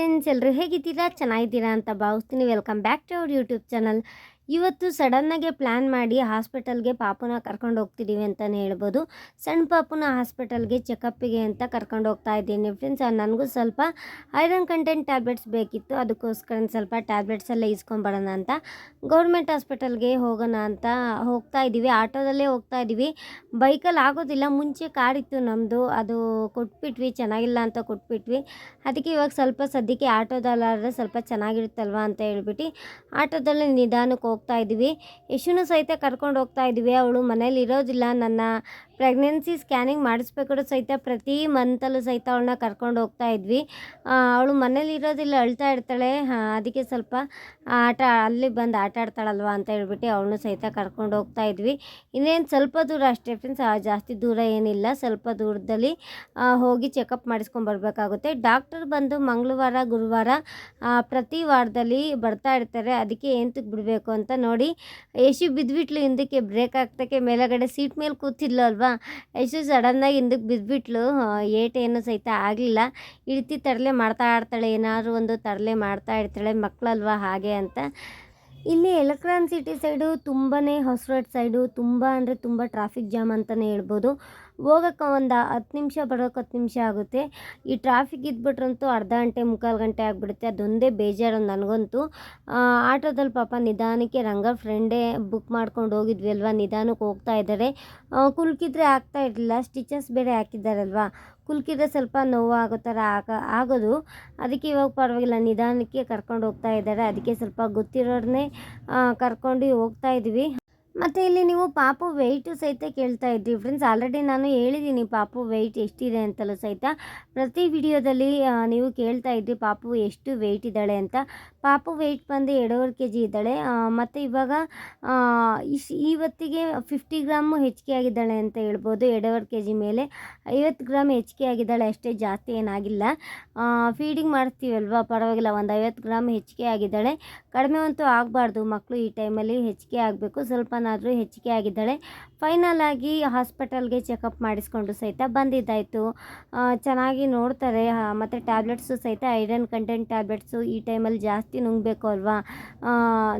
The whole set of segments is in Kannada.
ಫ್ರೆಂಡ್ಸ್ ಎಲ್ಲರೂ ಹೇಗಿದ್ದೀರಾ? ಚೆನ್ನಾಗಿದ್ದೀರಾ ಅಂತ ಭಾವಿಸ್ತೀನಿ. Welcome back to our YouTube channel ಇವತ್ತು ಸಡನ್ನಾಗೆ ಪ್ಲ್ಯಾನ್ ಮಾಡಿ ಹಾಸ್ಪಿಟಲ್ಗೆ ಪಾಪುನ ಕರ್ಕೊಂಡು ಹೋಗ್ತಿದ್ದೀವಿ ಅಂತಲೇ ಹೇಳ್ಬೋದು. ಸಣ್ಣ ಪಾಪುನ ಹಾಸ್ಪಿಟಲ್ಗೆ ಚೆಕಪ್ಪಿಗೆ ಅಂತ ಕರ್ಕೊಂಡು ಹೋಗ್ತಾ ಇದ್ದೀನಿ. ಫ್ರೆಂಡ್ಸ್ ನನಗೂ ಸ್ವಲ್ಪ ಐರನ್ ಕಂಟೆಂಟ್ ಟ್ಯಾಬ್ಲೆಟ್ಸ್ ಬೇಕಿತ್ತು. ಅದಕ್ಕೋಸ್ಕರ ಸ್ವಲ್ಪ ಟ್ಯಾಬ್ಲೆಟ್ಸ್ ಎಲ್ಲ ಇಸ್ಕೊಂಬರೋಣ ಅಂತ. ಗೌರ್ಮೆಂಟ್ ಹಾಸ್ಪಿಟಲ್ಗೆ ಹೋಗೋಣ ಅಂತ ಹೋಗ್ತಾ ಇದ್ದೀವಿ. ಆಟೋದಲ್ಲೇ ಹೋಗ್ತಾ ಇದ್ದೀವಿ. ಬೈಕಲ್ಲಿ ಆಗೋದಿಲ್ಲ. ಮುಂಚೆ ಕಾರ್ ಇತ್ತು ನಮ್ಮದು ಅದು ಕೊಟ್ಬಿಟ್ವಿ. ಚೆನ್ನಾಗಿಲ್ಲ ಅಂತ ಕೊಟ್ಬಿಟ್ವಿ. ಅದಕ್ಕೆ ಇವಾಗ ಸ್ವಲ್ಪ ಸದ್ಯಕ್ಕೆ ಆಟೋದಲ್ಲಾದರೆ ಸ್ವಲ್ಪ ಚೆನ್ನಾಗಿರುತ್ತಲ್ವ ಅಂತ ಹೇಳ್ಬಿಟ್ಟು ಆಟೋದಲ್ಲಿ ನಿಧಾನಕ್ಕೆ ಹೋಗ್ತಾ ಇದ್ದೀವಿ ಯಶುನು ಸಹಿತ ಕರ್ಕೊಂಡು ಹೋಗ್ತಾ ಇದ್ದೀವಿ ಅವಳು ಮನೇಲಿ ಇರೋದಿಲ್ಲ. ನನ್ನ ಪ್ರೆಗ್ನೆನ್ಸಿ ಸ್ಕ್ಯಾನಿಂಗ್ ಮಾಡಿಸ್ಬೇಕಾದ್ರೂ ಸಹಿತ ಪ್ರತಿ ಮಂತಲ್ಲೂ ಸಹಿತ ಅವಳನ್ನ ಕರ್ಕೊಂಡು ಹೋಗ್ತಾ ಇದ್ವಿ. ಅವಳು ಮನೇಲಿ ಇರೋದಿಲ್ಲ ಅಳ್ತಾ ಇರ್ತಾಳೆ. ಅದಕ್ಕೆ ಸ್ವಲ್ಪ ಆಟ, ಅಲ್ಲಿ ಬಂದು ಆಟ ಆಡ್ತಾಳಲ್ವ ಅಂತ ಹೇಳ್ಬಿಟ್ಟು ಅವಳನ್ನು ಸಹಿತ ಕರ್ಕೊಂಡು ಹೋಗ್ತಾ ಇದ್ವಿ. ಇನ್ನೇನು ಸ್ವಲ್ಪ ದೂರ ಅಷ್ಟೇ ಫ್ರೆಂಡ್ಸ್ ಜಾಸ್ತಿ ದೂರ ಏನಿಲ್ಲ. ಸ್ವಲ್ಪ ದೂರದಲ್ಲಿ ಹೋಗಿ ಚೆಕಪ್ ಮಾಡಿಸ್ಕೊಂಡು ಬರಬೇಕಾಗುತ್ತೆ. ಡಾಕ್ಟರ್ ಬಂದು ಮಂಗಳವಾರ, ಗುರುವಾರ ಪ್ರತಿ ವಾರದಲ್ಲಿ ಬರ್ತಾ ಇರ್ತಾರೆ. ಅದಕ್ಕೆ ಏಂತಕ್ಕೆ ಬಿಡಬೇಕು ಅಂತ ನೋಡಿ ಯಶು ಬಿದ್ದುಬಿಟ್ಲು ಹಿಂದಕ್ಕೆ ಬ್ರೇಕ್ ಹಾಕ್ತಕ್ಕೆ ಮೇಲಗಡೆ ಸೀಟ್ ಮೇಲೆ ಕೂತಿದ್ಲು ಅಲ್ವಾ? ಯಶು ಸಡನ್ನಾಗಿ ಹಿಂದಕ್ಕೆ ಬಿದ್ದುಬಿಟ್ಲು ಏಟೇನು ಸಹಿತ ಆಗಲಿಲ್ಲ. ಇಳ್ತಿ ತರಲೆ ಮಾಡ್ತಾ ಆಡ್ತಾಳೆ, ಏನಾದರೂ ಒಂದು ತರಲೆ ಮಾಡ್ತಾ ಇರ್ತಾಳೆ ಮಕ್ಕಳಲ್ವಾ ಹಾಗೆ ಅಂತ. ಇಲ್ಲಿ ಎಲೆಕ್ಟ್ರಾನ್ ಸಿಟಿ ಸೈಡು ತುಂಬಾ ಹೊಸರೋಡ್ ಸೈಡು ತುಂಬ ಅಂದರೆ ತುಂಬ ಟ್ರಾಫಿಕ್ ಜಾಮ್ ಅಂತಲೇ ಹೇಳ್ಬೋದು. ಹೋಗೋಕ್ಕೆ ಒಂದು ಹತ್ತು ನಿಮಿಷ ಬರೋಕೆ ಹತ್ತು ನಿಮಿಷ ಆಗುತ್ತೆ. ಈ ಟ್ರಾಫಿಕ್ ಇದ್ಬಿಟ್ರಂತೂ ಅರ್ಧ ಗಂಟೆ, ಮುಕ್ಕಾಲು ಗಂಟೆ ಆಗಿಬಿಡುತ್ತೆ. ಅದೊಂದೇ ಬೇಜಾರು ನನಗಂತೂ. ಆಟೋದಲ್ಲಿ ಪಾಪ ನಿಧಾನಕ್ಕೆ ರಂಗ ಫ್ರೆಂಡೇ ಬುಕ್ ಮಾಡ್ಕೊಂಡು ಹೋಗಿದ್ವಿ ಅಲ್ವಾ? ನಿಧಾನಕ್ಕೆ ಹೋಗ್ತಾ ಇದ್ದಾರೆ. ಕುಲ್ಕಿದ್ರೆ ಆಗ್ತಾ ಇರಲಿಲ್ಲ. ಸ್ಟಿಚಸ್ ಬೇರೆ ಹಾಕಿದ್ದಾರಲ್ವಾ? ಕುಲ್ಕಿದ್ರೆ ಸ್ವಲ್ಪ ನೋವು ಆಗೋ ಥರ ಆಗ, ಆಗೋದು. ಅದಕ್ಕೆ ಇವಾಗ ಪರವಾಗಿಲ್ಲ. ನಿಧಾನಕ್ಕೆ ಕರ್ಕೊಂಡು ಹೋಗ್ತಾ ಇದ್ದಾರೆ. ಅದಕ್ಕೆ ಸ್ವಲ್ಪ ಗೊತ್ತಿರೋರನ್ನೇ ಕರ್ಕೊಂಡು ಹೋಗ್ತಾ ಇದ್ವಿ. ಮತ್ತು ಇಲ್ಲಿ ನೀವು ಪಾಪು ವೆಯ್ಟು ಸಹಿತ ಕೇಳ್ತಾ ಇದ್ರಿ ಫ್ರೆಂಡ್ಸ್ ಆಲ್ರೆಡಿ ನಾನು ಹೇಳಿದ್ದೀನಿ ಪಾಪು ವೆಯ್ಟ್ ಎಷ್ಟಿದೆ ಅಂತಲೂ ಸಹಿತ. ಪ್ರತಿ ವಿಡಿಯೋದಲ್ಲಿ ನೀವು ಕೇಳ್ತಾ ಇದ್ರಿ ಪಾಪು ಎಷ್ಟು ವೆಯ್ಟ್ ಇದ್ದಾಳೆ ಅಂತ. ಪಾಪು ವೆಯ್ಟ್ ಬಂದು ಎರಡೂವರೆ ಕೆ ಜಿ ಇದ್ದಾಳೆ ಮತ್ತು ಇವಾಗ ಇಶ್ ಇವತ್ತಿಗೆ ಫಿಫ್ಟಿ ಗ್ರಾಮು ಹೆಚ್ಚಿಗೆ ಆಗಿದ್ದಾಳೆ ಅಂತ ಹೇಳ್ಬೋದು. ಎರಡೂವರೆ ಕೆ ಜಿ ಮೇಲೆ ಐವತ್ತು ಗ್ರಾಮ್ ಹೆಚ್ಚಿಗೆ ಆಗಿದ್ದಾಳೆ. ಅಷ್ಟೇ ಜಾಸ್ತಿ ಏನಾಗಿಲ್ಲ. ಫೀಡಿಂಗ್ ಮಾಡ್ತೀವಲ್ವ? ಪರವಾಗಿಲ್ಲ. ಒಂದು ಐವತ್ತು ಗ್ರಾಮ್ ಹೆಚ್ಚಿಗೆ ಆಗಿದ್ದಾಳೆ. ಕಡಿಮೆ ಅಂತೂ ಆಗಬಾರ್ದು. ಮಕ್ಕಳು ಈ ಟೈಮಲ್ಲಿ ಹೆಚ್ಚಿಗೆ ಆಗಬೇಕು. ಸ್ವಲ್ಪನಾದರೂ ಹೆಚ್ಚಿಗೆ ಆಗಿದ್ದಾಳೆ. ಫೈನಲ್ ಆಗಿ ಹಾಸ್ಪಿಟಲ್ಗೆ ಚೆಕಪ್ ಮಾಡಿಸ್ಕೊಂಡು ಸಹಿತ ಬಂದಿದ್ದಾಯಿತು. ಚೆನ್ನಾಗಿ ನೋಡ್ತಾರೆ. ಮತ್ತು ಟ್ಯಾಬ್ಲೆಟ್ಸು ಸಹಿತ ಐರನ್ ಕಂಟೆಂಟ್ ಟ್ಯಾಬ್ಲೆಟ್ಸು ಈ ಟೈಮಲ್ಲಿ ಜಾಸ್ತಿ ನುಂಗಬೇಕು ಅಲ್ವಾ?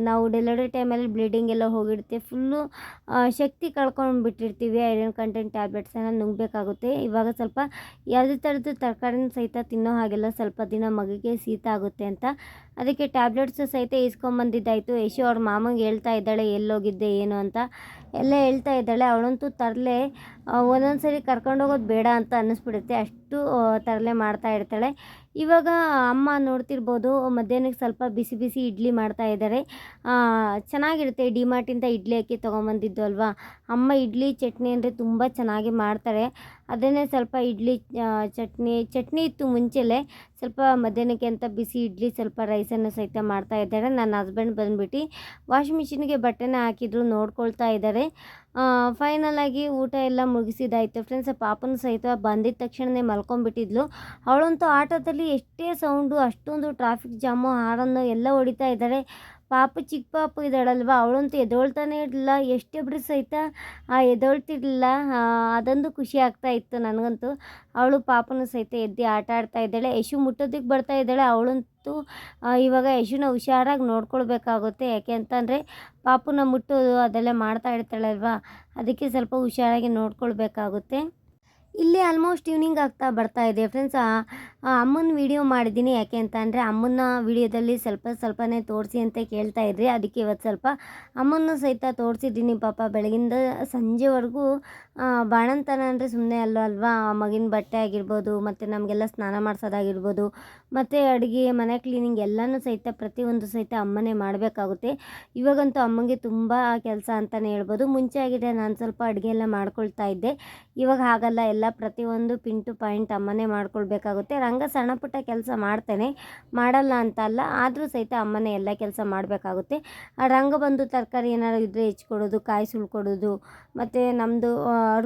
ನಾವು ಡೆಲಿವರಿ ಟೈಮಲ್ಲಿ ಬ್ಲೀಡಿಂಗ್ ಎಲ್ಲ ಹೋಗಿರುತ್ತೆ. ಫುಲ್ಲು ಶಕ್ತಿ ಕಳ್ಕೊಂಡು ಬಿಟ್ಟಿರ್ತೀವಿ ಐರನ್ ಕಂಟೆಂಟ್ ಟ್ಯಾಬ್ಲೆಟ್ಸನ್ನು ನುಂಗಬೇಕಾಗುತ್ತೆ. ಇವಾಗ ಸ್ವಲ್ಪ ಯಾವುದೇ ಥರದ್ದು ತರಕಾರಿನ ಸಹಿತ ತಿನ್ನೋ ಹಾಗೆಲ್ಲ ಸ್ವಲ್ಪ ದಿನ ಮಗುಗೆ ಶೀತ ಆಗುತ್ತೆ ಅಂತ. ಅದಕ್ಕೆ ಟ್ಯಾಬ್ಲೆಟ್ಸು ಸಹಿತ ಇಸ್ಕೊಂಬಂದಿದ್ದಾಯಿತು ಯಶು ಅವ್ರ ಮಾಮಂಗೆ ಹೇಳ್ತಾ ಇದ್ದಾಳೆ, ಎಲ್ಲೋಗಿದ್ದೆ, ಏನು ಅಂತ? ಎಲ್ಲ ಹೇಳ್ತಾ ಇದ್ದಾಳೆ. ಅವಳಂತೂ ತರಲೆ ಒಂದೊಂದು ಸರಿ ಕರ್ಕೊಂಡೋಗೋದು ಬೇಡ ಅಂತ ಅನ್ನಿಸ್ಬಿಡುತ್ತೆ. ಅಷ್ಟು ತರಲೆ ಮಾಡ್ತಾ ಇರ್ತಾಳೆ. ಇವಾಗ ಅಮ್ಮ ನೋಡ್ತಿರ್ಬೋದು, ಮಧ್ಯಾಹ್ನಕ್ಕೆ ಸ್ವಲ್ಪ ಬಿಸಿ ಬಿಸಿ ಇಡ್ಲಿ ಮಾಡ್ತಾ ಇದ್ದಾರೆ ಚೆನ್ನಾಗಿರುತ್ತೆ ಚೆನ್ನಾಗಿರುತ್ತೆ ಡಿಮಾರ್ಟಿಂದ ಇಡ್ಲಿ ಅಕ್ಕಿ ತೊಗೊಂಬಂದಿದ್ದು ಅಲ್ವಾ? ಅಮ್ಮ ಇಡ್ಲಿ, ಚಟ್ನಿ ಅಂದರೆ ತುಂಬ ಚೆನ್ನಾಗಿ ಮಾಡ್ತಾರೆ. ಅದನ್ನೇ ಸ್ವಲ್ಪ ಇಡ್ಲಿ ಚಟ್ನಿ ಚಟ್ನಿ ಇತ್ತು ಮುಂಚೆಲೇ. ಸ್ವಲ್ಪ ಮಧ್ಯಾಹ್ನಕ್ಕೆ ಅಂತ ಬಿಸಿ ಇಡ್ಲಿ, ಸ್ವಲ್ಪ ರೈಸನ್ನು ಸಹಿತ ಮಾಡ್ತಾ ಇದ್ದಾರೆ. ನನ್ನ ಹಸ್ಬೆಂಡ್ ಬಂದ್ಬಿಟ್ಟು ವಾಷಿಂಗ್ ಮಿಷಿನ್ಗೆ ಬಟ್ಟೆನ ಹಾಕಿದ್ರು, ನೋಡ್ಕೊಳ್ತಾ ಇದ್ದಾರೆ. ಫೈನಲ್ ಆಗಿ ಊಟ ಎಲ್ಲ ಮುಗಿಸಿದಾಯಿತು. ಫ್ರೆಂಡ್ಸ್ ಪಾಪನ ಸಹಿತ ಬಂದಿದ್ದ ತಕ್ಷಣವೇ ಮಲ್ಕೊಂಡ್ಬಿಟ್ಟಿದ್ಲು. ಅವಳಂತೂ ಆಟೋದಲ್ಲಿ ಎಷ್ಟೇ ಸೌಂಡು ಅಷ್ಟೊಂದು ಟ್ರಾಫಿಕ್ ಜಾಮು ಹಾರನ್ನು ಎಲ್ಲ ಹೊಡಿತಾ ಇದ್ದಾರೆ. ಪಾಪು ಚಿಕ್ಕ ಪಾಪು ಇದ್ದಾಳಲ್ವ? ಅವಳಂತೂ ಎದೊಳ್ತಾನೆ ಇರಲಿಲ್ಲ. ಎಷ್ಟೇ ಬಿಡ್ರು ಸಹಿತ ಆ, ಎದ್ದೇಳ್ತಿರ್ಲಿಲ್ಲ ಅದೊಂದು ಖುಷಿ ಆಗ್ತಾ ಇತ್ತು ನನಗಂತೂ. ಅವಳು ಪಾಪನೂ ಸಹಿತ ಎದ್ದು ಆಟ ಆಡ್ತಾ ಇದ್ದಾಳೆ. ಯಶು ಮುಟ್ಟೋದಕ್ಕೆ ಬರ್ತಾ ಇದ್ದಾಳೆ. ಅವಳಂತೂ ಇವಾಗ ಯಶುನ ಹುಷಾರಾಗಿ ನೋಡ್ಕೊಳ್ಬೇಕಾಗುತ್ತೆ. ಯಾಕೆ ಅಂತಂದರೆ ಪಾಪುನ ಮುಟ್ಟೋದು ಅದೆಲ್ಲ ಮಾಡ್ತಾ ಇರ್ತಾಳಲ್ವಾ? ಅದಕ್ಕೆ ಸ್ವಲ್ಪ ಹುಷಾರಾಗಿ ನೋಡ್ಕೊಳ್ಬೇಕಾಗುತ್ತೆ. ಇಲ್ಲಿ ಆಲ್ಮೋಸ್ಟ್ ಈವ್ನಿಂಗ್ ಆಗ್ತಾ ಬರ್ತಾ ಇದೆ. ಫ್ರೆಂಡ್ಸ್ ಅಮ್ಮನ ವಿಡಿಯೋ ಮಾಡಿದ್ದೀನಿ. ಯಾಕೆ ಅಂತ ಅಂದರೆ ಅಮ್ಮನ ವಿಡಿಯೋದಲ್ಲಿ ಸ್ವಲ್ಪ ಸ್ವಲ್ಪನೇ ತೋರಿಸಿ ಅಂತ ಕೇಳ್ತಾ ಇದ್ರಿ. ಅದಕ್ಕೆ ಇವತ್ತು ಸ್ವಲ್ಪ ಅಮ್ಮನ ಸಹಿತ ತೋರಿಸಿದ್ದೀನಿ ಪಾಪ. ಬೆಳಗಿಂದ ಸಂಜೆವರೆಗೂ ಬಾಣಂತನ ಅಂದರೆ ಸುಮ್ಮನೆ ಅಲ್ಲ ಅಲ್ವಾ? ಮಗಿನ ಬಟ್ಟೆ ಆಗಿರ್ಬೋದು, ಮತ್ತು ನಮಗೆಲ್ಲ ಸ್ನಾನ ಮಾಡಿಸೋದಾಗಿರ್ಬೋದು, ಮತ್ತು ಅಡುಗೆ, ಮನೆ ಕ್ಲೀನಿಂಗ್ ಎಲ್ಲನೂ ಸಹಿತ ಪ್ರತಿಯೊಂದು ಸಹಿತ ಅಮ್ಮನೇ ಮಾಡಬೇಕಾಗುತ್ತೆ. ಇವಾಗಂತೂ ಅಮ್ಮಂಗೆ ತುಂಬ ಕೆಲಸ ಅಂತಲೇ ಹೇಳ್ಬೋದು. ಮುಂಚೆ ಆಗಿದೆ ನಾನು ಸ್ವಲ್ಪ ಅಡುಗೆ ಎಲ್ಲ ಮಾಡ್ಕೊಳ್ತಾ ಇದ್ದೆ. ಇವಾಗ ಹಾಗಲ್ಲ. ಎಲ್ಲ ಪ್ರತಿಯೊಂದು ಪಿನ್ ಟು ಪಾಯಿಂಟ್ ಅಮ್ಮನೇ ಮಾಡ್ಕೊಳ್ಬೇಕಾಗುತ್ತೆ. ರಂಗ ಸಣ್ಣ ಪುಟ್ಟ ಕೆಲಸ ಮಾಡ್ತೇನೆ, ಮಾಡಲ್ಲ ಅಂತ ಅಲ್ಲ ಆದರೂ ಸಹಿತ ಅಮ್ಮನೇ ಎಲ್ಲ ಕೆಲಸ ಮಾಡಬೇಕಾಗುತ್ತೆ. ರಂಗ ಬಂದು ತರಕಾರಿ ಏನಾದ್ರು ಇದ್ದರೆ ಹೆಚ್ಕೊಡೋದು, ಕಾಯಿ ಸುಳ್ಕೊಡೋದು ಮತ್ತು ನಮ್ಮದು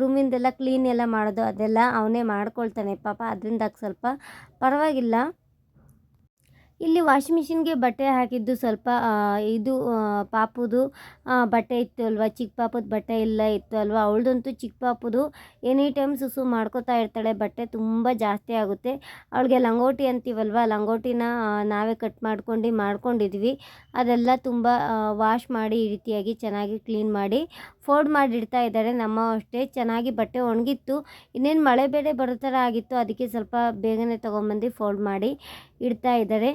ರೂಮಿಂದೆಲ್ಲ ಕ್ಲೀನ್ ಎಲ್ಲ ಮಾಡೋದು ಅದೆಲ್ಲ ಅವನೇ ಮಾಡ್ಕೊಳ್ತಾನೆ ಪಾಪ. ಅದರಿಂದ ಸ್ವಲ್ಪ ಪರವಾಗಿಲ್ಲ. ಇಲ್ಲಿ ವಾಷಿಂಗ್ ಮಿಷಿನ್ಗೆ ಬಟ್ಟೆ ಹಾಕಿದ್ದು ಸ್ವಲ್ಪ ಇದು ಪಾಪುದು ಬಟ್ಟೆ ಇತ್ತು ಅಲ್ವಾ? ಚಿಕ್ಕ ಪಾಪದ ಬಟ್ಟೆ ಎಲ್ಲ ಇತ್ತು ಅಲ್ವಾ? ಅವಳದಂತೂ ಚಿಕ್ಕ ಪಾಪುದು ಎನಿ ಟೈಮ್ ಸುಸು ಮಾಡ್ಕೋತಾ ಇರ್ತಾಳೆ. ಬಟ್ಟೆ ತುಂಬ ಜಾಸ್ತಿ ಆಗುತ್ತೆ. ಅವಳಿಗೆ ಲಂಗೋಟಿ ಅಂತೀವಲ್ವ? ಲಂಗೋಟಿನ ನಾವೇ ಕಟ್ ಮಾಡ್ಕೊಂಡು ಮಾಡ್ಕೊಂಡಿದ್ವಿ. ಅದೆಲ್ಲ ತುಂಬ ವಾಶ್ ಮಾಡಿ ಈ ರೀತಿಯಾಗಿ ಚೆನ್ನಾಗಿ ಕ್ಲೀನ್ ಮಾಡಿ ಫೋಲ್ಡ್ ಮಾಡಿ ಇಡ್ತಾ ಇದ್ದಾರೆ. ನಮ್ಮ ಅಷ್ಟೇ ಚೆನ್ನಾಗಿ ಬಟ್ಟೆ ಒಣಗಿತ್ತು. ಇನ್ನೇನು ಮಳೆ ಬೇರೆ ಬರೋ ಥರ ಆಗಿತ್ತು. ಅದಕ್ಕೆ ಸ್ವಲ್ಪ ಬೇಗನೆ ತೊಗೊಂಬಂದು ಫೋಲ್ಡ್ ಮಾಡಿ ಇಡ್ತಾ ಇದ್ದಾರೆ.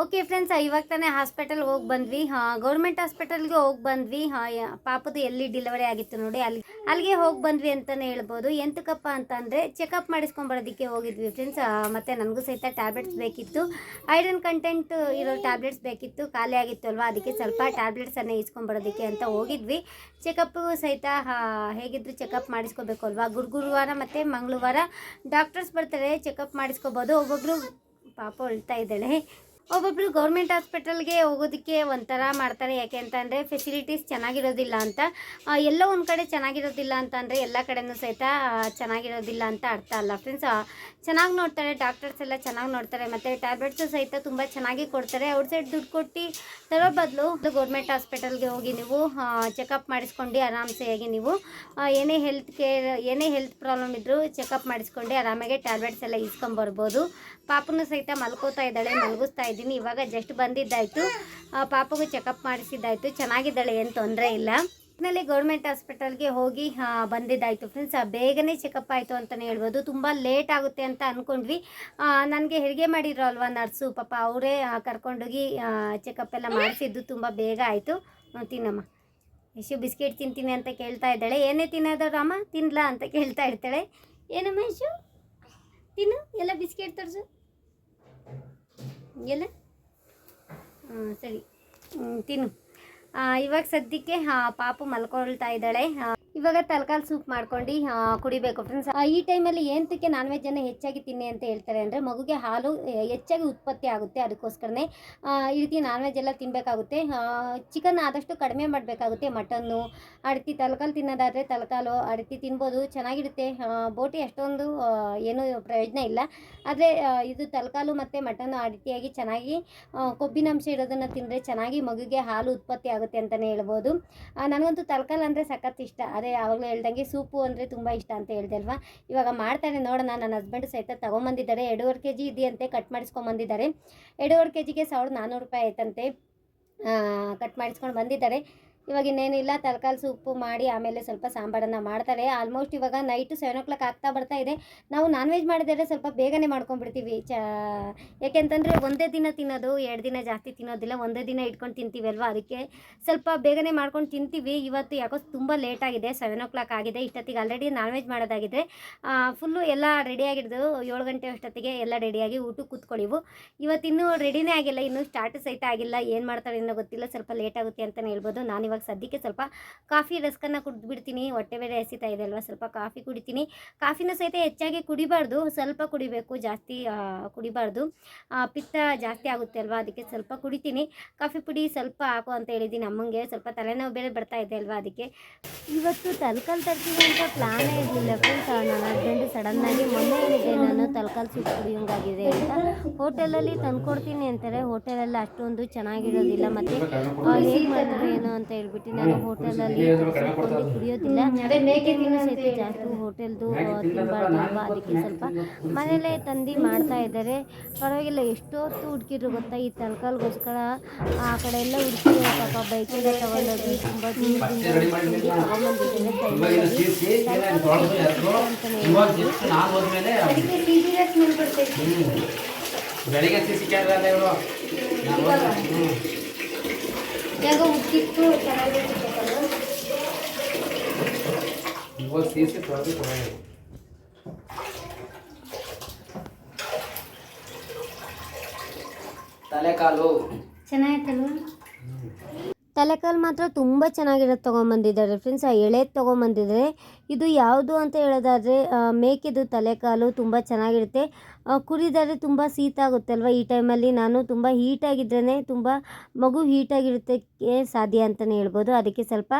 ಓಕೆ ಫ್ರೆಂಡ್ಸ್ ಇವಾಗ ತಾನೇ ಹಾಸ್ಪಿಟಲ್ಗೆ ಹೋಗಿ ಬಂದ್ವಿ. ಗೌರ್ಮೆಂಟ್ ಹಾಸ್ಪಿಟಲ್ಗೆ ಹೋಗಿ ಬಂದ್ವಿ. ಹಾ, ಪಾಪದ ಎಲ್ಲಿ ಡಿಲಿವರಿ ಆಗಿತ್ತು ನೋಡಿ ಅಲ್ಲಿ ಅಲ್ಲಿಗೆ ಹೋಗಿ ಬಂದ್ವಿ ಅಂತಲೇ ಹೇಳ್ಬೋದು. ಎಂತಕಪ್ಪ ಅಂತ ಅಂದರೆ ಚೆಕಪ್ ಮಾಡಿಸ್ಕೊಂಬರೋದಕ್ಕೆ ಹೋಗಿದ್ವಿ ಫ್ರೆಂಡ್ಸ್ ಮತ್ತು ನನಗೂ ಸಹಿತ ಟ್ಯಾಬ್ಲೆಟ್ಸ್ ಬೇಕಿತ್ತು. ಐರನ್ ಕಂಟೆಂಟ್ ಇರೋ ಟ್ಯಾಬ್ಲೆಟ್ಸ್ ಬೇಕಿತ್ತು. ಖಾಲಿ ಆಗಿತ್ತು ಅಲ್ವಾ? ಅದಕ್ಕೆ ಸ್ವಲ್ಪ ಟ್ಯಾಬ್ಲೆಟ್ಸನ್ನೇ ಇಸ್ಕೊಂಬರೋದಕ್ಕೆ ಅಂತ ಹೋಗಿದ್ವಿ. ಚೆಕಪ್ಪು ಸಹಿತ ಹೇಗಿದ್ರು ಚೆಕಪ್ ಮಾಡಿಸ್ಕೋಬೇಕು ಅಲ್ವಾ? ಗುರು ಗುರುವಾರ ಮತ್ತು ಮಂಗಳವಾರ ಡಾಕ್ಟರ್ಸ್ ಬರ್ತಾರೆ ಚೆಕಪ್ ಮಾಡಿಸ್ಕೋಬೋದು. ಒಬ್ಬೊಬ್ಬರು ಪಾಪ ಅಳ್ತಾ ಇದ್ದಾಳೆ. ಒಬ್ಬೊಬ್ರು ಗೌರ್ಮೆಂಟ್ ಹಾಸ್ಪಿಟಲ್ಗೆ ಹೋಗೋದಕ್ಕೆ ಒಂಥರ ಮಾಡ್ತಾರೆ. ಯಾಕೆ ಅಂತಂದರೆ ಫೆಸಿಲಿಟೀಸ್ ಚೆನ್ನಾಗಿರೋದಿಲ್ಲ ಅಂತ. ಎಲ್ಲ ಒಂದು ಕಡೆ ಚೆನ್ನಾಗಿರೋದಿಲ್ಲ ಅಂತ ಅಂದರೆ ಎಲ್ಲ ಕಡೆನೂ ಸಹಿತ ಚೆನ್ನಾಗಿರೋದಿಲ್ಲ ಅಂತ ಅರ್ಥ ಅಲ್ಲ. ಫ್ರೆಂಡ್ಸ್ ಚೆನ್ನಾಗಿ ನೋಡ್ತಾರೆ ಡಾಕ್ಟರ್ಸ್ ಎಲ್ಲ ಚೆನ್ನಾಗಿ ನೋಡ್ತಾರೆ, ಮತ್ತು ಟ್ಯಾಬ್ಲೆಟ್ಸು ಸಹಿತ ತುಂಬ ಚೆನ್ನಾಗಿ ಕೊಡ್ತಾರೆ. ಔಟ್ ಸೈಡ್ ದುಡ್ಡು ಕೊಟ್ಟು ತರೋ ಬದಲು ಗೌರ್ಮೆಂಟ್ ಹಾಸ್ಪಿಟಲ್ಗೆ ಹೋಗಿ ನೀವು ಚೆಕಪ್ ಮಾಡಿಸ್ಕೊಂಡು ಆರಾಮ್ಸೆ ಆಗಿ ನೀವು ಏನೇ ಹೆಲ್ತ್ ಕೇರ್ ಏನೇ ಹೆಲ್ತ್ ಪ್ರಾಬ್ಲಮ್ ಇದ್ದರೂ ಚೆಕಪ್ ಮಾಡಿಸ್ಕೊಂಡು ಆರಾಮಾಗೆ ಟ್ಯಾಬ್ಲೆಟ್ಸ್ ಎಲ್ಲ ಇಸ್ಕೊಂಬರ್ಬೋದು ಪಾಪನೂ ಸಹಿತ ಮಲ್ಕೋತಾ ಇದ್ದಾಳೆ, ಮಲಗಿಸ್ತಾ ಇದ್ದೀನಿ ಇವಾಗ ಜಸ್ಟ್ ಬಂದಿದ್ದಾಯಿತು. ಪಾಪಗೂ ಚೆಕಪ್ ಮಾಡಿಸಿದ್ದಾಯಿತು. ಚೆನ್ನಾಗಿದ್ದಾಳೆ, ಏನು ತೊಂದರೆ ಇಲ್ಲ. ಒಟ್ನಲ್ಲಿ ಗೌರ್ಮೆಂಟ್ ಹಾಸ್ಪಿಟಲ್ಗೆ ಹೋಗಿ ಬಂದಿದ್ದಾಯಿತು. ಫ್ರೆಂಡ್ಸ್ ಬೇಗನೆ ಚೆಕಪ್ ಆಯಿತು ಅಂತಲೇ ಹೇಳ್ಬೋದು. ತುಂಬ ಲೇಟ್ ಆಗುತ್ತೆ ಅಂತ ಅಂದ್ಕೊಂಡ್ವಿ ನನಗೆ ಹೆರಿಗೆ ಮಾಡಿದ್ರು ಅಲ್ವಾ ನರ್ಸು? ಪಾಪ ಅವರೇ ಕರ್ಕೊಂಡೋಗಿ ಚೆಕಪ್ ಎಲ್ಲ ಮಾಡಿಸಿದ್ದು ತುಂಬ ಬೇಗ ಆಯಿತು. ತಿನ್ನಮ್ಮ. ಯಶು ಬಿಸ್ಕೆಟ್ ತಿಂತೀನಿ ಅಂತ ಕೇಳ್ತಾ ಇದ್ದಾಳೆ. ಏನೇ ತಿನ್ನೋದು ಅಮ್ಮ ತಿನ್ಲಾ ಅಂತ ಕೇಳ್ತಾ ಇರ್ತಾಳೆ. ಏನಮ್ಮ ಯಶು? ತಿನ್ನು. ಎಲ್ಲ ಬಿಸ್ಕೆಟ್ ತೋರಿಸು. ಎಲ್ಲ? ಸರಿ. ತಿನ್ನು. ಇವಾಗ ಸದ್ಯಕ್ಕೆ ಪಾಪು ಮಲ್ಕೊಳ್ತಾ ಇದ್ದಾಳೆ. ಇವಾಗ ತಲಕಾಲ್ ಸೂಪ್ ಮಾಡ್ಕೊಂಡು ಕುಡಿಬೇಕು. ಫ್ರೆಂಡ್ಸ್ ಈ ಟೈಮಲ್ಲಿ ಏನಕ್ಕೆ ನಾನ್ ವೆಜ್ಜನ್ನು ಹೆಚ್ಚಾಗಿ ತಿನ್ನಿ ಅಂತ ಹೇಳ್ತಾರೆ ಅಂದರೆ ಮಗುಗೆ ಹಾಲು ಹೆಚ್ಚಾಗಿ ಉತ್ಪತ್ತಿ ಆಗುತ್ತೆ ಅದಕ್ಕೋಸ್ಕರನೇ. ಈ ರೀತಿ ನಾನ್ ವೆಜ್ ಎಲ್ಲ ತಿನ್ನಬೇಕಾಗುತ್ತೆ ಚಿಕನ್ ಆದಷ್ಟು ಕಡಿಮೆ ಮಾಡಬೇಕಾಗುತ್ತೆ ಮಟನ್ನು. ಅಡಿತಿ ತಲಕಾಲು ತಿನ್ನೋದಾದರೆ ತಲಕಾಲು ಅಡಿತಿ ತಿನ್ಬೋದು ಚೆನ್ನಾಗಿರುತ್ತೆ. ಬೋಟಿ ಅಷ್ಟೊಂದು ಏನೂ ಪ್ರಯೋಜನ ಇಲ್ಲ. ಆದರೆ ಇದು ತಲಕಾಲು ಮತ್ತು ಮಟನ್ನು ಆ ರೀತಿಯಾಗಿ ಚೆನ್ನಾಗಿ ಆ, ಕೊಬ್ಬಿನಾಂಶ ಇರೋದನ್ನು ತಿಂದರೆ ಚೆನ್ನಾಗಿ ಮಗುಗೆ ಹಾಲು ಉತ್ಪತ್ತಿ ಆಗುತ್ತೆ ಅಂತಲೇ ಹೇಳ್ಬೋದು. ನನಗಂತೂ ತಲಕಾಲು ಅಂದರೆ ಸಖತ್ ಇಷ್ಟ. ಅದೇ ಆವಾಗಲೇ ಹೇಳ್ದಂಗೆ ಸೂಪು ಅಂದರೆ ತುಂಬ ಇಷ್ಟ ಅಂತ ಹೇಳಿದೆ ಅಲ್ವಾ? ಇವಾಗ ಮಾಡ್ತಾರೆ ನೋಡೋಣ, ನನ್ನ ಹಸ್ಬೆಂಡ್ ಸಹಿತ ತೊಗೊಂಬಂದಿದ್ದಾರೆ. ಎರಡೂವರೆ ಕೆ ಜಿ ಇದೆಯಂತೆ ಕಟ್ ಮಾಡಿಸ್ಕೊಂಬಂದಿದ್ದಾರೆ. ಎರಡೂವರೆ ಕೆ ಜಿಗೆ ಸಾವಿರದ ನಾನ್ನೂರು ರೂಪಾಯಿ ಆಯ್ತಂತೆ. ಕಟ್ ಮಾಡಿಸ್ಕೊಂಡು ಬಂದಿದ್ದಾರೆ. ಇವಾಗ ಇನ್ನೇನಿಲ್ಲ ತರಕಾರಿ ಸೊಪ್ಪು ಮಾಡಿ ಆಮೇಲೆ ಸ್ವಲ್ಪ ಸಾಂಬಾರನ್ನು ಮಾಡ್ತಾರೆ. ಆಲ್ಮೋಸ್ಟ್ ಇವಾಗ ನೈಟು ಸೆವೆನ್ ಓ ಕ್ಲಾಕ್ ಆಗ್ತಾ ಬರ್ತಾ ಇದೆ. ನಾವು ನಾನ್ ವೆಜ್ ಮಾಡಿದರೆ ಸ್ವಲ್ಪ ಬೇಗನೆ ಮಾಡ್ಕೊಂಡ್ಬಿಡ್ತೀವಿ. ಚ, ಯಾಕೆಂತಂದರೆ ಒಂದೇ ದಿನ ತಿನ್ನೋದು, ಎರಡು ದಿನ ಜಾಸ್ತಿ ತಿನ್ನೋದಿಲ್ಲ, ಒಂದೇ ದಿನ ಇಟ್ಕೊಂಡು ತಿಂತೀವಿ ಅಲ್ವಾ ಅದಕ್ಕೆ ಸ್ವಲ್ಪ ಬೇಗನೆ ಮಾಡ್ಕೊಂಡು ತಿಂತೀವಿ. ಇವತ್ತು ಯಾಕೋ ತುಂಬ ಲೇಟ್ ಆಗಿದೆ ಸೆವೆನ್ ಓ ಕ್ಲಾಕ್ ಆಗಿದೆ. ಇಷ್ಟೊತ್ತಿಗೆ ಆಲ್ರೆಡಿ ನಾನ್ ವೆಜ್ ಮಾಡೋದಾಗಿದೆ ಫುಲ್ಲು ಎಲ್ಲ ರೆಡಿಯಾಗಿಡ್ದು ಏಳು ಗಂಟೆ ಅಷ್ಟೊತ್ತಿಗೆ ಎಲ್ಲ ರೆಡಿಯಾಗಿ ಊಟಕ್ಕೆ ಕೂತ್ಕೊಳ್ಳಿವು ಇವತ್ತಿನ್ನೂ ರೆಡಿನೇ ಆಗಿಲ್ಲ, ಇನ್ನೂ ಸ್ಟಾರ್ಟ್ ಸಹಿತ ಆಗಿಲ್ಲ. ಏನು ಮಾಡ್ತಾರೆ ಅನ್ನೋ ಗೊತ್ತಿಲ್ಲ, ಸ್ವಲ್ಪ ಲೇಟ್ ಆಗುತ್ತೆ ಅಂತಲೇ ಹೇಳ್ಬೋದು. ನಾನು ಇವಾಗ ಸದ್ಯಕ್ಕೆ ಸ್ವಲ್ಪ ಕಾಫಿ ರಸ್ಕನ್ನು ಕುಡಿದು ಬಿಡ್ತೀನಿ ಹೊಟ್ಟೆ ಬೇರೆ ಎಸಿತಾ ಇದೆ ಅಲ್ವಾ? ಸ್ವಲ್ಪ ಕಾಫಿ ಕುಡಿತೀನಿ. ಕಾಫಿನೂ ಸಹಿತ ಹೆಚ್ಚಾಗಿ ಕುಡಿಬಾರ್ದು. ಸ್ವಲ್ಪ ಕುಡಿಬೇಕು, ಜಾಸ್ತಿ ಕುಡಿಬಾರ್ದು. ಪಿತ್ತ ಜಾಸ್ತಿ ಆಗುತ್ತೆ ಅಲ್ವಾ? ಅದಕ್ಕೆ ಸ್ವಲ್ಪ ಕುಡಿತೀನಿ. ಕಾಫಿ ಪುಡಿ ಸ್ವಲ್ಪ ಹಾಕು ಅಂತ ಹೇಳಿದ್ದೀನಿ ಅಮ್ಮಂಗೆ ಸ್ವಲ್ಪ ತಲೆನೋವು ಬೇರೆ ಬರ್ತಾ ಇದೆ ಅಲ್ವಾ ಅದಕ್ಕೆ. ಇವತ್ತು ತಲ್ಕಲ್ ತರ್ತೀನಿ ಅಂತ ಪ್ಲಾನೇ ಇರಲಿಲ್ಲ ಫ್ರೆಂಡ್ಸ್. ನನ್ನ ಹಸ್ಬೆಂಡ್ ಸಡನ್ನಾಗಿ ಮೊನ್ನೆ ಏನಿದೆ ನಾನು ತಲ್ಕಲ್ ಸೂಪ್ ಕುಡಿಯೋಂಗಾಗಿದೆ ಅಂತ. ಹೋಟೆಲಲ್ಲಿ ತಂದ್ಕೊಡ್ತೀನಿ ಅಂತಾರೆ. ಹೋಟೆಲಲ್ಲಿ ಅಷ್ಟೊಂದು ಚೆನ್ನಾಗಿರೋದಿಲ್ಲ. ಮತ್ತು ಹೇಗೆ ಮಾಡಿದ್ರು ಏನು ಅಂತ ಹೇಳ್ಬಿಟ್ಟು ನಾನು ಹೋಟೆಲಲ್ಲಿ ತರಿಸ್ಕೊಂಡು ಕುಡಿಯೋದಿಲ್ಲ. ಸಹಿತ ಜಾಸ್ತಿ. ಹೋಟೆಲ್ದು ತಿನ್ನಬಾರ್ದು ಅಲ್ವಾ ಅದಕ್ಕೆ ಸ್ವಲ್ಪ ಮನೆಯಲ್ಲೇ ತಂದು ಮಾಡ್ತಾ ಇದ್ದಾರೆ. ಪರವಾಗಿಲ್ಲ ಎಷ್ಟೊತ್ತು ಹುಡುಕಿದ್ರು ಗೊತ್ತಾ? ಈ ತಲಕಾಲ್ಗೋಸ್ಕರ ಆ ಕಡೆ ಎಲ್ಲ ಹುಡುಕಿ ಪಾಪ ಬೈಕೆಲ್ಲ ತಗೊಂಡೋಗಿ ತುಂಬ. ಬೆಳಿಗ್ಗೆ ಸಿ ಸಿ ಕ್ಯಾಮ್ರಾ ಇವರು. ಉಪ್ಪಿಟ್ಟು ಚೆನ್ನಾಗಿರುತ್ತೆ ಇವಾಗ ತೊಳೆದು ತಲೆಕಾಲು. ಚೆನ್ನಾಗಿತ್ತಲ್ವ? ತಲೆಕಾಲು ಮಾತ್ರ ತುಂಬ ಚೆನ್ನಾಗಿರೋದು ತೊಗೊಂಬಂದಿದ್ದಾರೆ. ಫ್ರೆಂಡ್ಸ್ ಆ ಎಳೆದು ತೊಗೊಂಬಂದಿದ್ದಾರೆ ಇದು ಯಾವುದು ಅಂತ ಹೇಳೋದಾದರೆ ಮೇಕೆದು ತಲೆಕಾಲು ತುಂಬ ಚೆನ್ನಾಗಿರುತ್ತೆ. ಕುರಿದರೆ ತುಂಬ ಶೀತ ಅಲ್ವಾ ಈ ಟೈಮಲ್ಲಿ ನಾನು ತುಂಬ ಹೀಟಾಗಿದ್ರೇ ತುಂಬ ಮಗು ಹೀಟಾಗಿರೋದಕ್ಕೆ ಸಾಧ್ಯ ಅಂತಲೇ ಹೇಳ್ಬೋದು. ಅದಕ್ಕೆ ಸ್ವಲ್ಪ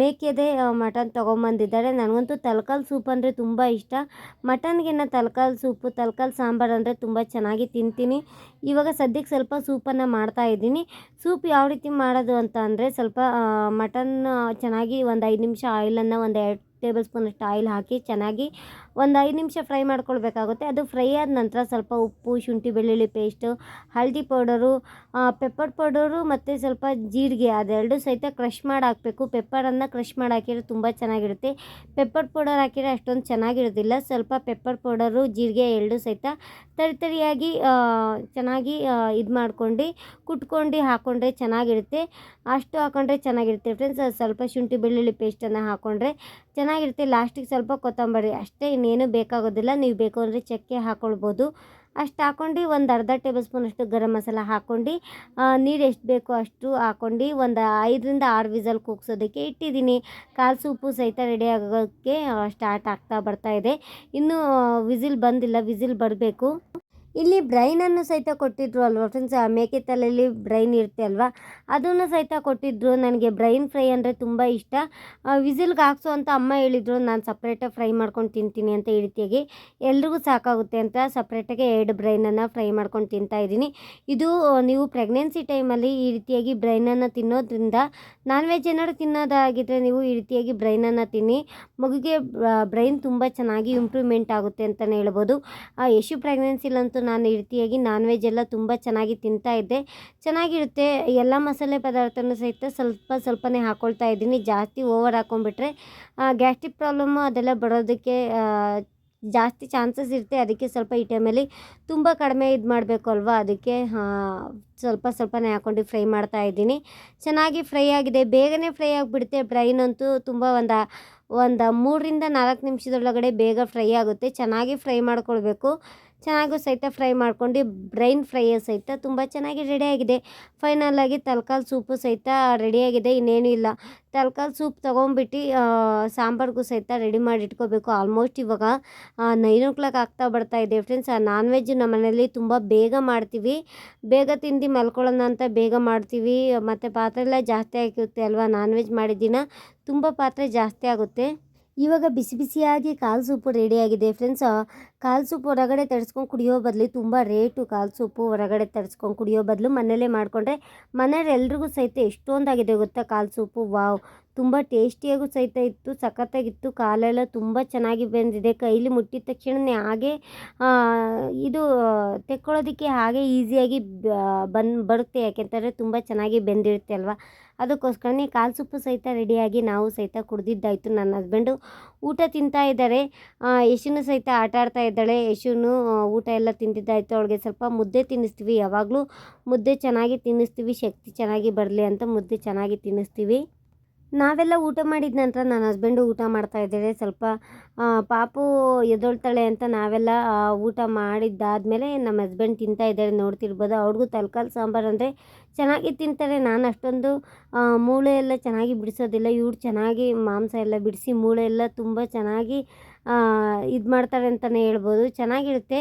ಮೇಕೆದೇ ಮಟನ್ ತೊಗೊಂಬಂದಿದ್ದಾರೆ. ನನಗಂತೂ ತಲಕಾಲು ಸೂಪ್ ಅಂದರೆ ತುಂಬ ಇಷ್ಟ. ಮಟನ್ಗಿನ್ನ ತಲಕಾಲು ಸೂಪು ತಲಕಾಲು ಸಾಂಬಾರು ಅಂದರೆ ತುಂಬ ಚೆನ್ನಾಗಿ ತಿಂತೀನಿ. ಇವಾಗ ಸದ್ಯಕ್ಕೆ ಸ್ವಲ್ಪ ಸೂಪನ್ನು ಮಾಡ್ತಾ ಇದ್ದೀನಿ. ಸೂಪ್ ಯಾವ ರೀತಿ ಮಾಡೋದು ಅಂತ ಅಂದರೆ ಸ್ವಲ್ಪ ಮಟನ್ ಚೆನ್ನಾಗಿ ಒಂದು ಐದು ನಿಮಿಷ ಆಯಿಲನ್ನು ಒಂದು ಎರಡು ಟೇಬಲ್ ಸ್ಪೂನಷ್ಟು ಆಯಿಲ್ ಹಾಕಿ ಚೆನ್ನಾಗಿ ಒಂದು ಐದು ನಿಮಿಷ ಫ್ರೈ ಮಾಡ್ಕೊಳ್ಬೇಕಾಗುತ್ತೆ. ಅದು ಫ್ರೈ ಆದ ನಂತರ ಸ್ವಲ್ಪ ಉಪ್ಪು, ಶುಂಠಿ, ಬೆಳ್ಳುಳ್ಳಿ ಪೇಸ್ಟು, ಹಳದಿ ಪೌಡರು ಪೆಪ್ಪರ್ ಪೌಡರು ಮತ್ತು ಸ್ವಲ್ಪ ಜೀರಿಗೆ ಅದೆರಡು ಸಹಿತ ಕ್ರಷ್ ಮಾಡಿ ಹಾಕಬೇಕು ಪೆಪ್ಪರನ್ನು ಕ್ರಷ್ ಮಾಡಿ ಹಾಕಿದರೆ ತುಂಬ ಚೆನ್ನಾಗಿರುತ್ತೆ. ಪೆಪ್ಪರ್ ಪೌಡರ್ ಹಾಕಿದರೆ ಅಷ್ಟೊಂದು ಚೆನ್ನಾಗಿರೋದಿಲ್ಲ. ಸ್ವಲ್ಪ ಪೆಪ್ಪರ್ ಪೌಡರು, ಜೀರಿಗೆ ಎರಡು ಸಹಿತ ತರಿ ತರಿಯಾಗಿ ಚೆನ್ನಾಗಿ ಇದು ಮಾಡ್ಕೊಂಡು ಕುಟ್ಕೊಂಡು ಹಾಕ್ಕೊಂಡ್ರೆ ಚೆನ್ನಾಗಿರುತ್ತೆ. ಅಷ್ಟು ಹಾಕೊಂಡ್ರೆ ಚೆನ್ನಾಗಿರುತ್ತೆ. ಫ್ರೆಂಡ್ಸ್ ಸ್ವಲ್ಪ ಶುಂಠಿ, ಬೆಳ್ಳುಳ್ಳಿ ಪೇಸ್ಟನ್ನು ಹಾಕ್ಕೊಂಡ್ರೆ ಚೆನ್ನಾಗಿರುತ್ತೆ. ಲಾಸ್ಟಿಗೆ ಸ್ವಲ್ಪ ಕೊತ್ತಂಬರಿ. ಅಷ್ಟೇ ಇನ್ನೇನು ಬೇಕಾಗೋದಿಲ್ಲ. ನೀವು ಬೇಕು ಅಂದರೆ ಚಕ್ಕೆ ಹಾಕ್ಕೊಳ್ಬೋದು ಅಷ್ಟು ಹಾಕ್ಕೊಂಡು ಒಂದು ಅರ್ಧ ಟೇಬಲ್ ಸ್ಪೂನಷ್ಟು ಗರಂ ಮಸಾಲ ಹಾಕ್ಕೊಂಡು ನೀರು ಎಷ್ಟು ಬೇಕೋ ಅಷ್ಟು ಹಾಕ್ಕೊಂಡು ಒಂದು ಐದರಿಂದ ಆರು ವಿಸಲ್ ಕೂಗ್ಸೋದಕ್ಕೆ ಇಟ್ಟಿದ್ದೀನಿ. ಕಾಲು ಸೂಪು ಸಹಿತ ರೆಡಿ ಆಗೋಕ್ಕೆ ಸ್ಟಾರ್ಟ್ ಆಗ್ತಾ ಬರ್ತಾ ಇದೆ. ಇನ್ನೂ ವಿಸಿಲ್ ಬಂದಿಲ್ಲ. ವಿಸಿಲ್ ಬರಬೇಕು. ಇಲ್ಲಿ ಬ್ರೈನನ್ನು ಸಹಿತ ಕೊಟ್ಟಿದ್ರು ಅಲ್ವಾ ಫ್ರೆಂಡ್ಸ್ ಮೇಕೆ ತಲೆಯಲ್ಲಿ ಬ್ರೈನ್ ಇರುತ್ತೆ ಅಲ್ವಾ? ಅದನ್ನು ಸಹಿತ ಕೊಟ್ಟಿದ್ರು. ನನಗೆ ಬ್ರೈನ್ ಫ್ರೈ ಅಂದರೆ ತುಂಬ ಇಷ್ಟ. ವಿಸಿಲ್ಗೆ ಹಾಕ್ಸು ಅಂತ ಅಮ್ಮ ಹೇಳಿದರು. ನಾನು ಸಪ್ರೇಟಾಗಿ ಫ್ರೈ ಮಾಡ್ಕೊಂಡು ತಿಂತೀನಿ ಅಂತ ಈ ರೀತಿಯಾಗಿ ಎಲ್ರಿಗೂ ಸಾಕಾಗುತ್ತೆ ಅಂತ ಸಪ್ರೇಟಾಗಿ ಎರಡು ಬ್ರೈನನ್ನು ಫ್ರೈ ಮಾಡ್ಕೊಂಡು ತಿಂತಾ ಇದ್ದೀನಿ. ಇದು ಆ, ನೀವು ಪ್ರೆಗ್ನೆನ್ಸಿ ಟೈಮಲ್ಲಿ ಈ ರೀತಿಯಾಗಿ ಬ್ರೈನನ್ನು ತಿನ್ನೋದ್ರಿಂದ ನಾನ್ ವೆಜ್ ಏನಾದ್ರು ತಿನ್ನೋದಾಗಿದ್ದರೆ ನೀವು ಈ ರೀತಿಯಾಗಿ ಬ್ರೈನನ್ನು ತಿನ್ನಿ. ಮಗುಗೆ ಬ್ರೈನ್ ತುಂಬ ಚೆನ್ನಾಗಿ ಇಂಪ್ರೂವ್ಮೆಂಟ್ ಆಗುತ್ತೆ ಅಂತಲೇ ಹೇಳ್ಬೋದು. ಆ ಯಶು ಪ್ರೆಗ್ನೆನ್ಸಿಲಂತೂ ನಾನು ರೀತಿಯಾಗಿ ನಾನ್ ವೆಜ್ ಎಲ್ಲ ತುಂಬ ಚೆನ್ನಾಗಿ ತಿಂತಾ ಇದ್ದೆ. ಚೆನ್ನಾಗಿರುತ್ತೆ. ಎಲ್ಲ ಮಸಾಲೆ ಪದಾರ್ಥನೂ ಸಹಿತ ಸ್ವಲ್ಪ ಸ್ವಲ್ಪನೇ ಹಾಕ್ಕೊಳ್ತಾ ಇದ್ದೀನಿ. ಜಾಸ್ತಿ ಓವರ್ ಹಾಕ್ಕೊಂಬಿಟ್ರೆ ಗ್ಯಾಸ್ಟ್ರಿಕ್ ಪ್ರಾಬ್ಲಮ್ಮು ಅದೆಲ್ಲ ಬರೋದಕ್ಕೆ ಜಾಸ್ತಿ ಚಾನ್ಸಸ್ ಇರುತ್ತೆ. ಅದಕ್ಕೆ ಸ್ವಲ್ಪ ಈ ಟೈಮಲ್ಲಿ ತುಂಬ ಕಡಿಮೆ ಇದು ಮಾಡಬೇಕು ಅಲ್ವಾ? ಅದಕ್ಕೆ ಸ್ವಲ್ಪ ಸ್ವಲ್ಪನೇ ಹಾಕ್ಕೊಂಡು ಫ್ರೈ ಮಾಡ್ತಾ ಇದ್ದೀನಿ. ಚೆನ್ನಾಗಿ ಫ್ರೈ ಆಗಿದೆ. ಬೇಗನೆ ಫ್ರೈ ಆಗಿಬಿಡುತ್ತೆ. ಬ್ರೈನ್ ಅಂತೂ ತುಂಬ ಒಂದು ಒಂದು ಮೂರರಿಂದ ನಾಲ್ಕು ನಿಮಿಷದೊಳಗಡೆ ಬೇಗ ಫ್ರೈ ಆಗುತ್ತೆ. ಚೆನ್ನಾಗಿ ಫ್ರೈ ಮಾಡ್ಕೊಳ್ಬೇಕು. ಚೆನ್ನಾಗೂ ಸಹಿತ ಫ್ರೈ ಮಾಡ್ಕೊಂಡು ಬ್ರೈನ್ ಫ್ರೈಯ ಸಹಿತ ತುಂಬ ಚೆನ್ನಾಗಿ ರೆಡಿಯಾಗಿದೆ ಫೈನಲಾಗಿ ತಲ್ಕಾಲ್ ಸೂಪು ಸಹಿತ ರೆಡಿಯಾಗಿದೆ ಇನ್ನೇನು ಇಲ್ಲ. ತಲ್ಕಾಲ್ ಸೂಪ್ ತೊಗೊಂಬಿಟ್ಟು ಸಾಂಬಾರ್ಗೂ ಸಹಿತ ರೆಡಿ ಮಾಡಿ ಇಟ್ಕೋಬೇಕು ಆಲ್ಮೋಸ್ಟ್ ಇವಾಗ ನೈನ್ ಓ ಕ್ಲಾಕ್ ಆಗ್ತಾ ಬರ್ತಾ ಇದೆ ಫ್ರೆಂಡ್ಸ್ ನಾನ್ ವೆಜ್ ನಮ್ಮ ಮನೇಲಿ ತುಂಬ ಬೇಗ ಮಾಡ್ತೀವಿ. ಬೇಗ ತಿಂದು ಮಲ್ಕೊಳ್ಳೋಣ ಅಂತ ಬೇಗ ಮಾಡ್ತೀವಿ. ಮತ್ತು ಪಾತ್ರೆ ಎಲ್ಲ ಜಾಸ್ತಿ ಆಗಿರುತ್ತೆ ಅಲ್ವಾ? ನಾನ್ ವೆಜ್ ಮಾಡಿದ್ದಿನ ತುಂಬ ಪಾತ್ರೆ ಜಾಸ್ತಿ ಆಗುತ್ತೆ. ಇವಾಗ ಬಿಸಿ ಬಿಸಿಯಾಗಿ ಕಾಲು ಸೂಪು ರೆಡಿಯಾಗಿದೆ ಫ್ರೆಂಡ್ಸ್ ಕಾಲು ಸೂಪು ಹೊರಗಡೆ ತರಿಸ್ಕೊಂಡು ಕುಡಿಯೋ ಬದಲು ತುಂಬ ರೇಟು ಕಾಲು ಸೂಪು ಹೊರಗಡೆ ತರಿಸ್ಕೊಂಡು ಕುಡಿಯೋ ಬದಲು ಮನೇಲೇ ಮಾಡಿಕೊಂಡ್ರೆ ಮನೆಯವ್ರು ಎಲ್ರಿಗೂ ಸಹಿತ ಎಷ್ಟೊಂದಾಗಿದೆ ಗೊತ್ತಾ ಕಾಲು ಸೂಪು? ವಾವ್ ತುಂಬ ಟೇಸ್ಟಿಯಾಗೂ ಸಹಿತ ಇತ್ತು, ಸಖತ್ತಾಗಿತ್ತು. ಕಾಲೆಲ್ಲ ತುಂಬ ಚೆನ್ನಾಗಿ ಬೆಂದಿದೆ. ಕೈಲಿ ಮುಟ್ಟಿದ ತಕ್ಷಣವೇ ಹಾಗೆ ಇದು ತೆಕ್ಕೊಳ್ಳೋದಕ್ಕೆ ಹಾಗೆ ಈಸಿಯಾಗಿ ಬಂದು, ಬರುತ್ತೆ. ಯಾಕೆಂತಂದರೆ ತುಂಬ ಚೆನ್ನಾಗಿ ಬೆಂದಿರುತ್ತೆ ಅಲ್ವಾ? ಅದಕ್ಕೋಸ್ಕರನೇ ಕಾಲು ಸೊಪ್ಪು ಸಹಿತ ರೆಡಿಯಾಗಿ ನಾವು ಸಹಿತ ಕುಡ್ದಿದ್ದಾಯಿತು. ನನ್ನ ಹಸ್ಬೆಂಡು ಊಟ ತಿಂತಾ ಇದ್ದಾರೆ. ಯಶುನು ಸಹಿತ ಆಟ ಆಡ್ತಾ ಇದ್ದಾಳೆ. ಯಶುನು ಊಟ ಎಲ್ಲ ತಿಂದಿದ್ದಾಯಿತು. ಅವಳಿಗೆ ಸ್ವಲ್ಪ ಮುದ್ದೆ ತಿನ್ನಿಸ್ತೀವಿ. ಯಾವಾಗಲೂ ಮುದ್ದೆ ಚೆನ್ನಾಗಿ ತಿನ್ನಿಸ್ತೀವಿ. ಶಕ್ತಿ ಚೆನ್ನಾಗಿ ಬರಲಿ ಅಂತ ಮುದ್ದೆ ಚೆನ್ನಾಗಿ ತಿನ್ನಿಸ್ತೀವಿ. ನಾವೆಲ್ಲ ಊಟ ಮಾಡಿದ ನಂತರ ನನ್ನ ಹಸ್ಬೆಂಡು ಊಟ ಮಾಡ್ತಾ ಇದ್ದಾರೆ ಸ್ವಲ್ಪ ಪಾಪು ಎದೊಳ್ತಾಳೆ ಅಂತ ನಾವೆಲ್ಲ ಊಟ ಮಾಡಿದ್ದಾದಮೇಲೆ ನಮ್ಮ ಹಸ್ಬೆಂಡ್ ತಿಂತಾ ಇದ್ದಾರೆ ನೋಡ್ತಿರ್ಬೋದು, ಅವ್ರಿಗೂ ತಲ್ಕಾಲ್ ಸಾಂಬಾರು ಅಂದರೆ ಚೆನ್ನಾಗಿ ತಿಂತಾರೆ. ನಾನು ಅಷ್ಟೊಂದು ಮೂಳೆ ಎಲ್ಲ ಚೆನ್ನಾಗಿ ಬಿಡಿಸೋದಿಲ್ಲ. ಇವ್ರು ಚೆನ್ನಾಗಿ ಮಾಂಸ ಎಲ್ಲ ಬಿಡಿಸಿ ಮೂಳೆ ಎಲ್ಲ ತುಂಬ ಚೆನ್ನಾಗಿ ಇದು ಮಾಡ್ತಾರೆ ಅಂತಲೇ ಹೇಳ್ಬೋದು. ಚೆನ್ನಾಗಿರುತ್ತೆ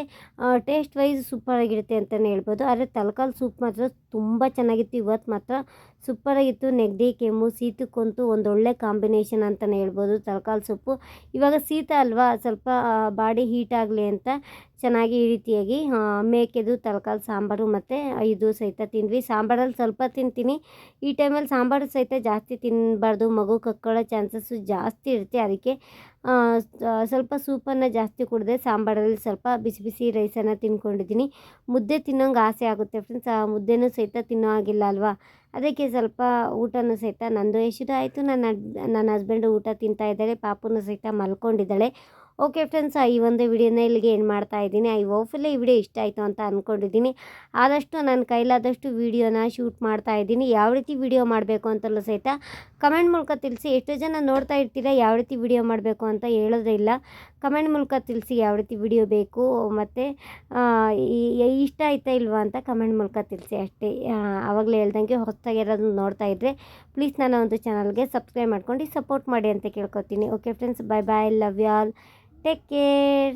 ಟೇಸ್ಟ್ ವೈಸ್ ಸೂಪರಾಗಿರುತ್ತೆ ಅಂತಲೇ ಹೇಳ್ಬೋದು. ಆದರೆ ತಲ್ಕಾಲ್ ಸೂಪ್ ಮಾತ್ರ ತುಂಬ ಚೆನ್ನಾಗಿತ್ತು. ಇವತ್ತು ಮಾತ್ರ ಸೂಪರಾಗಿತ್ತು ನೆಗಡಿ, ಕೆಮ್ಮು ಶೀತಕ್ಕಂತೂ ಒಂದೊಳ್ಳೆ ಕಾಂಬಿನೇಷನ್ ಅಂತಲೇ ಹೇಳ್ಬೋದು. ತರಕಾರಿ ಸೊಪ್ಪು. ಇವಾಗ ಶೀತ ಅಲ್ವಾ? ಸ್ವಲ್ಪ ಬಾಡಿ ಹೀಟ್ ಆಗಲಿ ಅಂತ ಚೆನ್ನಾಗಿ ಈ ರೀತಿಯಾಗಿ ಮೇಕೆದು ತರಕಾರಿ ಸಾಂಬಾರು ಮತ್ತು ಇದು ಸಹಿತ ತಿಂದ್ವಿ. ಸಾಂಬಾರಲ್ಲಿ ಸ್ವಲ್ಪ ತಿಂತೀನಿ. ಈ ಟೈಮಲ್ಲಿ ಸಾಂಬಾರು ಸಹಿತ ಜಾಸ್ತಿ ತಿನ್ನಬಾರ್ದು ಮಗು ಕಕ್ಕೊಳ್ಳೋ ಚಾನ್ಸಸ್ಸು ಜಾಸ್ತಿ ಇರುತ್ತೆ. ಅದಕ್ಕೆ ಸ್ವಲ್ಪ ಸೂಪನ್ನು ಜಾಸ್ತಿ ಕುಡಿದೆ ಸಾಂಬಾರಲ್ಲಿ ಸ್ವಲ್ಪ ಬಿಸಿ ಬಿಸಿ ರೈಸನ್ನು ತಿನ್ಕೊಂಡಿದ್ದೀನಿ. ಮುದ್ದೆ ತಿನ್ನೋಂಗೆ ಆಸೆ ಆಗುತ್ತೆ ಫ್ರೆಂಡ್ಸ್ ಆ, ಮುದ್ದೆನೂ ಸಹಿತ ತಿನ್ನೋ ಆಗಿಲ್ಲ ಅಲ್ವಾ? ಅದಕ್ಕೆ ಸ್ವಲ್ಪ ಊಟನೂ ಸಹಿತ ನಂದು ಎಷ್ಟು ಆಯಿತು. ನನ್ನ ನನ್ನ ಹಸ್ಬೆಂಡು ಊಟ ತಿಂತಾ ಇದ್ದಾರೆ. ಪಾಪುನೂ ಸಹಿತ ಮಲ್ಕೊಂಡಿದ್ದಾಳೆ. ಓಕೆ ಫ್ರೆಂಡ್ಸ್ ಈ ಒಂದು ವಿಡಿಯೋನ ಇಲ್ಲಿಗೆ ಏನು ಮಾಡ್ತಾ ಇದ್ದೀನಿ. ಐ ಹೋಪ್ಫುಲ್ಲಿ ಈ ವಿಡಿಯೋ ಇಷ್ಟ ಆಯಿತು ಅಂತ ಅಂದ್ಕೊಂಡಿದ್ದೀನಿ ಆದಷ್ಟು ನನ್ನ ಕೈಲಾದಷ್ಟು ವಿಡಿಯೋನ ಶೂಟ್ ಮಾಡ್ತಾ ಇದ್ದೀನಿ. ಯಾವ ರೀತಿ ವಿಡಿಯೋ ಮಾಡಬೇಕು ಅಂತಲೂ ಸಹಿತ ಕಮೆಂಟ್ ಮೂಲಕ ತಿಳಿಸಿ. ಎಷ್ಟು ಜನ ನೋಡ್ತಾ ಇರ್ತೀರಾ, ಯಾವ ರೀತಿ ವಿಡಿಯೋ ಮಾಡಬೇಕು ಅಂತ ಹೇಳೋದೇ ಇಲ್ಲ. ಕಮೆಂಟ್ ಮೂಲಕ ತಿಳಿಸಿ ಯಾವ ರೀತಿ ವಿಡಿಯೋ ಬೇಕು, ಮತ್ತು ಇಷ್ಟ ಆಯ್ತಾ ಇಲ್ವಾ ಅಂತ ಕಮೆಂಟ್ ಮೂಲಕ ತಿಳಿಸಿ. ಅಷ್ಟೇ ಆವಾಗಲೇ ಹೇಳ್ದಂಗೆ ಹೊಸದಾಗಿ ನೋಡ್ತಾ ಇದ್ದರೆ ಪ್ಲೀಸ್ ನನ್ನ ಒಂದು ಚಾನಲ್ಗೆ ಸಬ್ಸ್ಕ್ರೈಬ್ ಮಾಡ್ಕೊಂಡು ಸಪೋರ್ಟ್ ಮಾಡಿ ಅಂತ ಕೇಳ್ಕೊತೀನಿ. Okay friends bye bye love you all take care